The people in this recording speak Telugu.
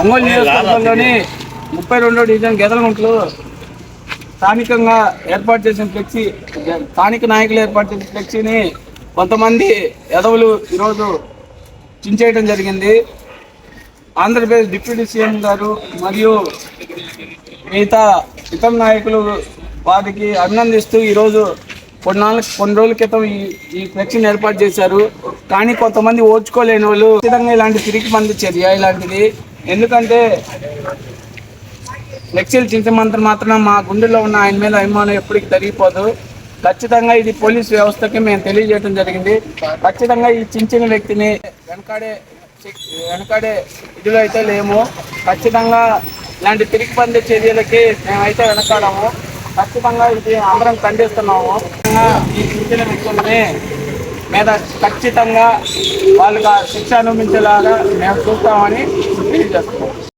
ఒంగోలు నియోజకవర్గంలోని ముప్పై రెండో డివిజన్ గెదలగుంటలో స్థానికంగా ఏర్పాటు చేసిన ఫ్లెక్సీ స్థానిక నాయకులు ఏర్పాటు చేసిన ఫ్లెక్సీని కొంతమంది ఎదవులు ఈరోజు చించేయడం జరిగింది. ఆంధ్రప్రదేశ్ డిప్యూటీ సీఎం గారు మరియు మిగతా ఇతర నాయకులు వారికి అభినందిస్తూ ఈరోజు కొన్ని నాలుగు కొన్ని రోజుల క్రితం ఈ ఈ ఫ్లెక్సీని ఏర్పాటు చేశారు. కానీ కొంతమంది ఓర్చుకోలేని వాళ్ళు ఖచ్చితంగా ఇలాంటి తిరిగి మంది చర్య ఇలాంటిది ఎందుకంటే ఫ్లెక్సీలు చించమంత్రం మాత్రం మా గుండెలో ఉన్న ఆయన మీద అభిమానం ఎప్పటికీ తరిగిపోదు. ఖచ్చితంగా ఇది పోలీస్ వ్యవస్థకి మేము తెలియజేయడం జరిగింది. ఖచ్చితంగా ఈ చించిన వ్యక్తిని వెనకాడే వెనకాడే ఇదిలో అయితే లేము. ఖచ్చితంగా ఇలాంటి తిరిగి పొందే చర్యలకి మేమైతే వెనకాడము. ఖచ్చితంగా ఇది అందరం ఖండిస్తున్నాము. ఖచ్చితంగా ఈ చించిన వ్యక్తుల్ని మీద ఖచ్చితంగా వాళ్ళకి ఆ శిక్ష అనుభవించేలాగా మేము చూస్తామని తెలియజేస్తున్నాం.